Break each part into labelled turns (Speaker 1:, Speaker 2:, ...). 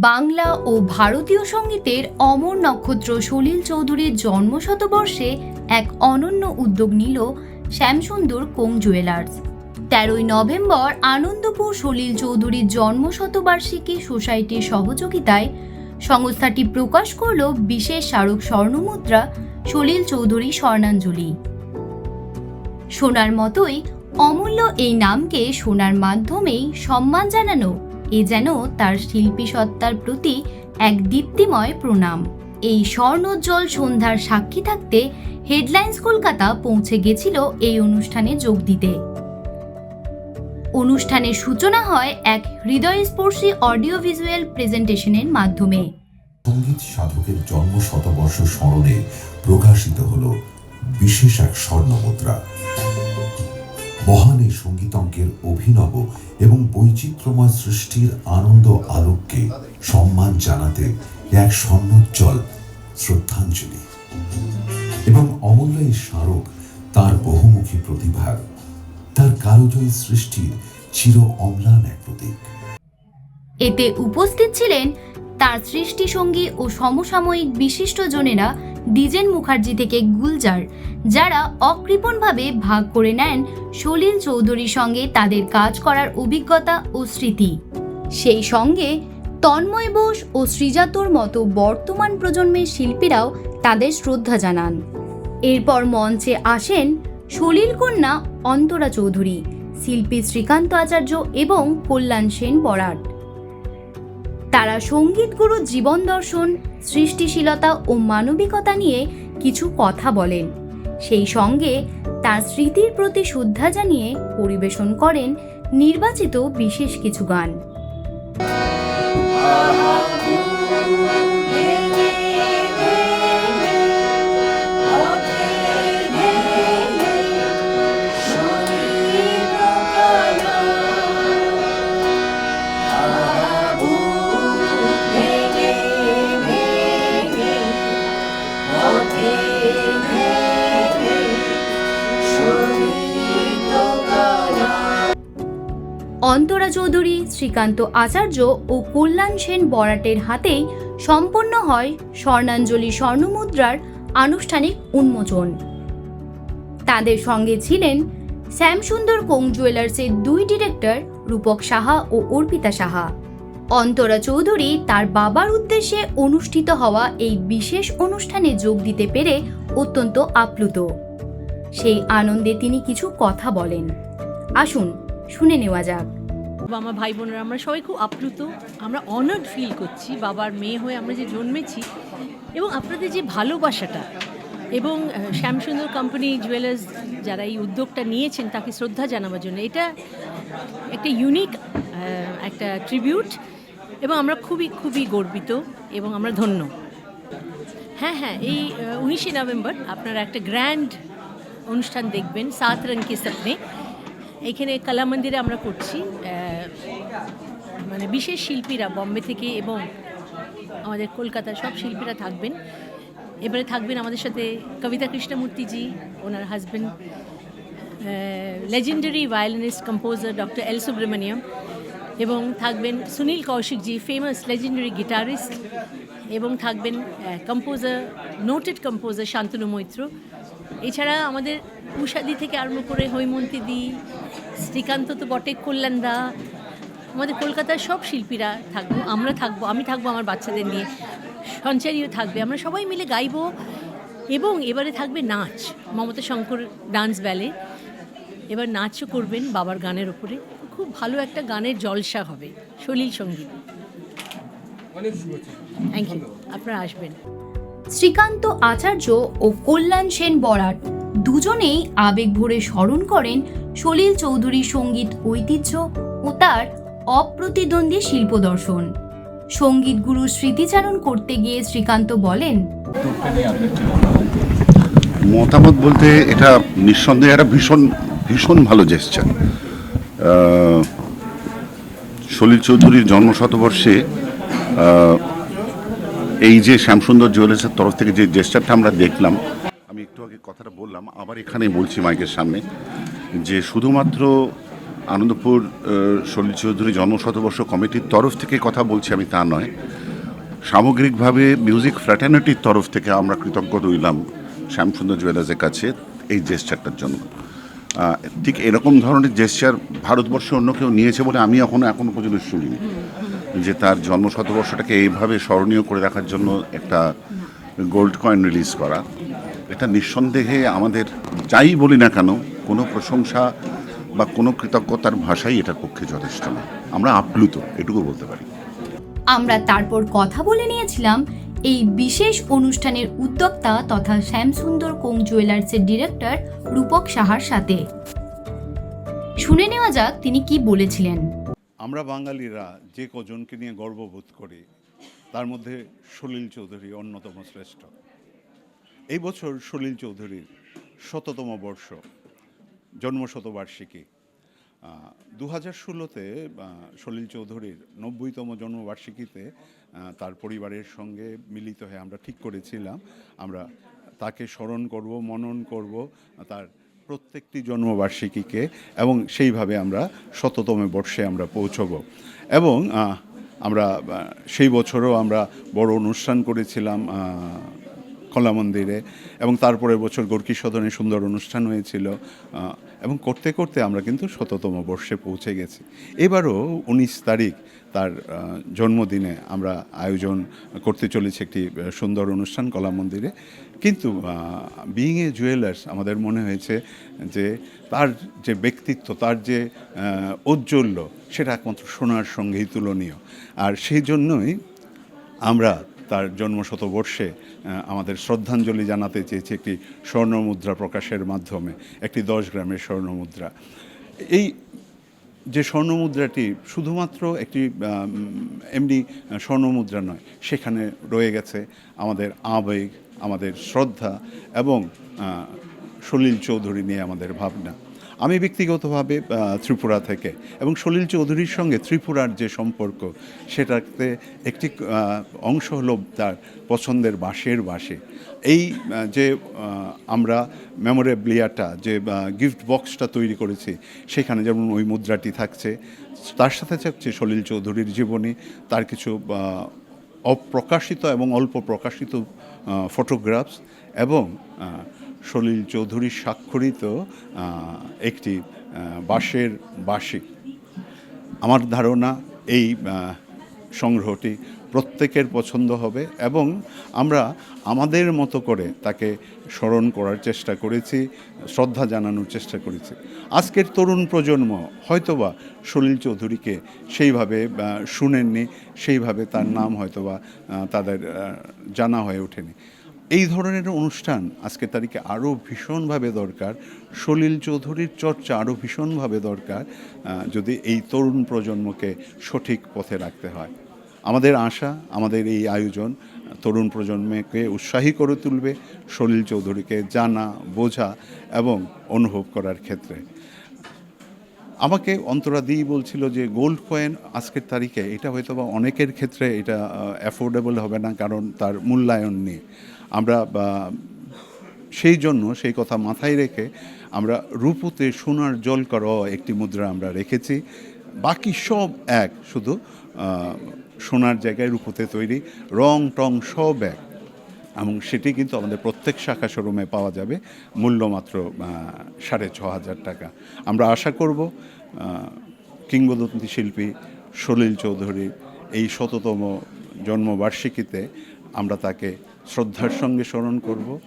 Speaker 1: বাংলা ও ভারতীয় সঙ্গীতের অমর নক্ষত্র সলিল চৌধুরীর জন্মশতবর্ষে এক অনন্য উদ্যোগ নিল শ্যামসুন্দর কোং জুয়েলার্স। তেরোই নভেম্বর আনন্দপুর সলিল চৌধুরীর জন্মশতবার্ষিকী সোসাইটির সহযোগিতায় সংস্থাটি প্রকাশ করল বিশেষ স্মারক স্বর্ণমুদ্রা সলিল চৌধুরী স্বর্ণাঞ্জলি। সোনার মতোই অমূল্য এই নামকে সোনার মাধ্যমেই সম্মান জানানো এ যেন তার শিল্পী সত্তার প্রতি এক দীপ্তিময় প্রণাম। এই স্বর্ণোজ্জ্বল সন্ধ্যার সাক্ষী থাকতে হেডলাইন্স কলকাতা পৌঁছে গেছিল এই অনুষ্ঠানে যোগ দিতে। অনুষ্ঠানের সূচনা হয় এক হৃদয়স্পর্শী অডিও ভিজুয়াল প্রেজেন্টেশনের মাধ্যমে।
Speaker 2: সংগীত সাধকের জন্ম শতবর্ষ স্মরণে প্রকাশিত হল বিশেষ এক স্বর্ণমুদ্রা। মহান এই সঙ্গীতজ্ঞের অভিনব এবং বৈচিত্র্যময় সৃষ্টির আনন্দ আলোককে সম্মান জানাতে এক স্বর্ণোজ্জ্বল শ্রদ্ধাঞ্জলি। এবং অমূল্য এই স্মারক তার বহুমুখী প্রতিভার, তার কালজয়ী সৃষ্টির চির অম্লান এক প্রতীক।
Speaker 1: এতে উপস্থিত ছিলেন তার সৃষ্টিসঙ্গী ও সমসাময়িক বিশিষ্টজনেরা দ্বিজেন মুখার্জি থেকে গুলজার, যারা অকৃপণভাবে ভাগ করে নেন সলিল চৌধুরীর সঙ্গে তাদের কাজ করার অভিজ্ঞতা ও স্মৃতি। সেই সঙ্গে তন্ময় বোস ও শ্রীজাতর মতো বর্তমান প্রজন্মের শিল্পীরাও তাদের শ্রদ্ধা জানান। এরপর মঞ্চে আসেন সলিল কন্যা অন্তরা চৌধুরী, শিল্পী শ্রীকান্ত আচার্য এবং কল্যাণ সেন বরাট। তারা সংগীত গুরু জীবন দর্শন, সৃষ্টিশীলতা ও মানবিকতা নিয়ে কিছু কথা বলেন। সেই সঙ্গে তার স্মৃতির প্রতি শ্রদ্ধা জানিয়ে পরিবেশন করেন নির্বাচিত বিশেষ কিছু গান। শ্রীকান্ত আচার্য ও কল্যাণ সেন বরাটের হাতেই সম্পন্ন হয় স্বর্ণাঞ্জলি স্বর্ণমুদ্রার আনুষ্ঠানিক উন্মোচন। তাদের সঙ্গে ছিলেন শ্যামসুন্দর কোং জুয়েলার্সের দুই ডিরেক্টর রূপক সাহা ও অর্পিতা সাহা। অন্তরা চৌধুরী তার বাবার উদ্দেশ্যে অনুষ্ঠিত হওয়া এই বিশেষ অনুষ্ঠানে যোগ দিতে পেরে অত্যন্ত আপ্লুত। সেই আনন্দে তিনি কিছু কথা বলেন। আসুন, শুনে নেওয়া যাক।
Speaker 3: আমার ভাই বোনেরা আমরা সবাই খুব আপ্লুত। আমরা অনার্ড ফিল করছি বাবার মেয়ে হয়ে আমরা যে জন্মেছি এবং আপনাদের যে ভালোবাসাটা এবং শ্যামসুন্দর কোম্পানি জুয়েলার্স যারা এই উদ্যোগটা নিয়েছেন তাকে শ্রদ্ধা জানাবার জন্য, এটা একটা ইউনিক একটা ট্রিবিউট এবং আমরা খুবই খুবই গর্বিত এবং আমরা ধন্য। হ্যাঁ হ্যাঁ এই উনিশে নভেম্বর আপনারা একটা গ্র্যান্ড অনুষ্ঠান দেখবেন, সাত রঙকে সপনে এখানে কলা মন্দিরে আমরা করছি মানে বিশেষ শিল্পীরা বম্বে থেকে এবং আমাদের কলকাতার সব শিল্পীরা থাকবেন। এবারে থাকবেন আমাদের সাথে কবিতা কৃষ্ণমূর্তিজি ওনার husband legendary violinist composer doctor L Subramaniam এবং থাকবেন সুনীল কৌশিকজি ফেমাস লেজেন্ডারি গিটারিস্ট এবং থাকবেন composer noted composer Shantanu Moitra. এছাড়া আমাদের উষাদি থেকে আরম্ভ করে হৈমন্তী দি, শ্রীকান্ত তো বটে কল্যাণদা আমাদের কলকাতার সব শিল্পীরা থাকব আমরা থাকব আমি থাকব আমার বাচ্চাদের নিয়ে সঞ্চারীও থাকবে আমরা সবাই মিলে গাইবো এবং এবারে থাকবে নাচ মমতা শঙ্কর ডান্স ব্যালে। এবার নাচও করবেন বাবার গানের ওপরে খুব ভালো একটা গানের জলসা হবে সলিল সংগীত। থ্যাংক ইউ আপনারা আসবেন।
Speaker 1: শ্রীকান্ত আচার্য ও কল্যাণ সেন বরাট দুজনেই আবেগ ভরে স্মরণ করেন সলিল চৌধুরীর সংগীত ঐতিহ্য ও তার অপ্রতিদ্বন্দ্বী শিল্প দর্শন। সংগীত গুরু স্মৃতিচারণ করতে গিয়ে শ্রীকান্ত বলেন,
Speaker 4: মতামত বলতে এটা নিঃসন্দেহে একটা ভীষণ ভীষণ ভালো জেস্চার সলিল চৌধুরীর জন্ম শতবর্ষে এই যে শ্যামসুন্দর জুয়েলার্সের তরফ থেকে যে জেস্চারটা আমরা দেখলাম, আমি একটু আগে কথাটা বললাম, আবার এখানে বলছি মাইকের সামনে, যে শুধুমাত্র আনন্দপুর সলিল চৌধুরী জন্মশতবর্ষ কমিটির তরফ থেকে কথা বলছি আমি, তা নয়। সামগ্রিকভাবে মিউজিক ফ্র্যাটার্নিটির তরফ থেকে আমরা কৃতজ্ঞ রইলাম শ্যামসুন্দর জুয়েলার্সের কাছে এই জেস্টারটার জন্য। ঠিক এরকম ধরনের জেস্টার ভারতবর্ষে অন্য কেউ নিয়েছে বলে আমি এখনও এখনও পর্যন্ত শুনিনি। যে তার জন্ম শতবর্ষটাকে এইভাবে স্মরণীয় করে রাখার জন্য একটা গোল্ড কয়েন রিলিজ করা, এটা নিঃসন্দেহে আমাদের যাই বলি না কেন, কোনো প্রশংসা বা কোনো কৃতজ্ঞতার ভাষাই এটার পক্ষে যথেষ্ট না। আমরা আপ্লুত এটুকু বলতে পারি।
Speaker 1: আমরা তারপর কথা বলে নিয়েছিলাম এই বিশেষ অনুষ্ঠানের উদ্যোক্তা তথা শ্যামসুন্দর কোং জুয়েলার্সের ডিরেক্টর রূপক সাহার সাথে। শুনে নেওয়া যাক তিনি কি বলেছিলেন।
Speaker 5: আমরা বাঙালিরা যে কজনকে নিয়ে গর্ববোধ করি তার মধ্যে সলিল চৌধুরী অন্যতম শ্রেষ্ঠ। এই বছর সলিল চৌধুরীর শততম বর্ষ। জন্মশতবার্ষিকী। দু হাজার ষোলোতে সলিল চৌধুরীর নব্বইতম জন্মবার্ষিকীতে তার পরিবারের সঙ্গে মিলিত হয়ে আমরা ঠিক করেছিলাম। আমরা তাকে স্মরণ করব, মনন করব, তার প্রত্যেকটি জন্মবার্ষিকীকে এবং সেইভাবে আমরা শততম বর্ষে আমরা পৌঁছব। এবং আমরা সেই বছরও আমরা বড় অনুষ্ঠান করেছিলাম কলা মন্দিরে এবং তারপরের বছর গোর্কি সদনে সুন্দর অনুষ্ঠান হয়েছিল এবং করতে করতে আমরা কিন্তু শততম বর্ষে পৌঁছে গেছি। এবারও উনিশ তারিখ তার জন্মদিনে আমরা আয়োজন করতে চলেছি একটি সুন্দর অনুষ্ঠান কলা মন্দিরে। কিন্তু বিইং এ জুয়েলার্স আমাদের মনে হয়েছে যে তার যে ব্যক্তিত্ব, তার যে ঔজ্জ্বল্য, সেটা একমাত্র সোনার সঙ্গেই তুলনীয়। আর সেই জন্যই আমরা তার জন্মশতবর্ষে আমাদের শ্রদ্ধাঞ্জলি জানাতে চেয়েছি একটি স্বর্ণমুদ্রা প্রকাশের মাধ্যমে, একটি দশ গ্রামের স্বর্ণমুদ্রা। এই যে স্বর্ণমুদ্রাটি শুধুমাত্র একটি এমনি স্বর্ণমুদ্রা নয়, সেখানে রয়ে গেছে আমাদের আবেগ, আমাদের শ্রদ্ধা এবং সলিল চৌধুরী নিয়ে আমাদের ভাবনা। আমি ব্যক্তিগতভাবে ত্রিপুরা থেকে এবং সলিল চৌধুরীর সঙ্গে ত্রিপুরার যে সম্পর্ক, সেটাতে একটি অংশ হলো তার পছন্দের বাঁশের বাঁশি। এই যে আমরা মেমোরেবলিয়াটা যে গিফট বক্সটা তৈরি করেছি, সেখানে যেমন ওই মুদ্রাটি থাকছে, তার সাথে থাকছে সলিল চৌধুরীর জীবনী, তার কিছু অপ্রকাশিত এবং অল্প প্রকাশিত ফটোগ্রাফস এবং সলিল চৌধুরী স্বাক্ষরিত একটি বাঁশের বাঁশি। আমার ধারণা এই সংগ্রহটি প্রত্যেকের পছন্দ হবে এবং আমরা আমাদের মতো করে তাকে স্মরণ করার চেষ্টা করেছি, শ্রদ্ধা জানানোর চেষ্টা করেছি। আজকের তরুণ প্রজন্ম হয়তোবা সলিল চৌধুরীকে সেইভাবে শুনেননি, সেইভাবে তার নাম হয়তোবা তাদের জানা হয়ে ওঠেনি। এই ধরনের অনুষ্ঠান আজকের তারিখে আরও ভীষণভাবে দরকার। সলিল চৌধুরীর চর্চা আরও ভীষণভাবে দরকার যদি এই তরুণ প্রজন্মকে সঠিক পথে রাখতে হয়। আমাদের আশা, আমাদের এই আয়োজন তরুণ প্রজন্মকে উৎসাহী করে তুলবে, সলিল চৌধুরীকে জানা, বোঝা এবং অনুভব করার ক্ষেত্রে। আমাকে অন্তরাদি বলছিল যে গোল্ড কয়েন আজকের তারিখে, এটা হয়তো বা অনেকের ক্ষেত্রে এটা অ্যাফোর্ডেবল হবে না কারণ তার মূল্যায়ন নেই। আমরা সেই জন্য সেই কথা মাথায় রেখে আমরা রূপতে সোনার জল করা একটি মুদ্রা আমরা রেখেছি। বাকি সব এক, শুধু সোনার জায়গায় রূপতে তৈরি, রং টং সব এক। এবং সেটি কিন্তু আমাদের প্রত্যেক শাখা শোরুমে পাওয়া যাবে মূল্য মাত্র সাড়ে ছ হাজার টাকা। আমরা আশা করব কিংবদন্তি শিল্পী সলিল চৌধুরীর এই শততম জন্মবার্ষিকীতে আমরা তাকে শ্রদ্ধার সঙ্গে স্মরণ করব,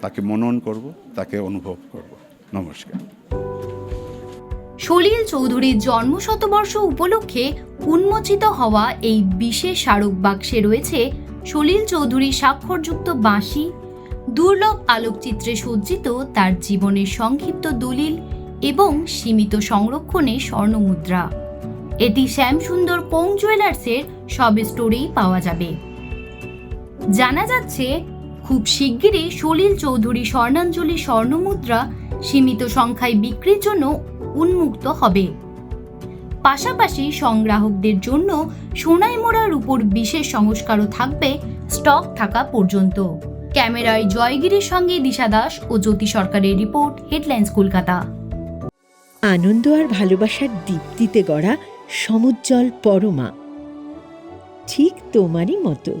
Speaker 5: তাকে মনন করব, তাকে অনুভব করব। নমস্কার।
Speaker 1: সলিল চৌধুরীর জন্ম শতবর্ষ উপলক্ষে উন্মোচিত হওয়া এই বিশেষ স্মারক বাক্সে রয়েছে সলিল চৌধুরী স্বাক্ষরযুক্ত বাঁশি, দুর্লভ আলোকচিত্রে সজ্জিত তার জীবনের সংক্ষিপ্ত দলিল এবং সীমিত সংরক্ষণে স্বর্ণমুদ্রা। এটি শ্যামসুন্দর কোং জুয়েলার্সের সব স্টোরেই পাওয়া যাবে। জানা যাচ্ছে, খুব শিগগিরই সলিল চৌধুরী স্বর্ণাঞ্জলি স্বর্ণমুদ্রা সীমিত সংখ্যায় বিক্রির জন্য উন্মুক্ত হবে। পাশাপাশি সংগ্রাহকদের জন্য সোনাই মোড়ার উপর বিশেষ সংস্কারও থাকবে স্টক থাকা পর্যন্ত। ক্যামেরায় জয়গিরির সঙ্গে দিশা দাস ও জ্যোতি সরকারের রিপোর্ট, হেডলাইন্স কলকাতা।
Speaker 6: আনন্দ আর ভালোবাসার দীপ্তিতে গড়া সমুজ্জ্বল পরমা। ঠিক তোমারই মতো।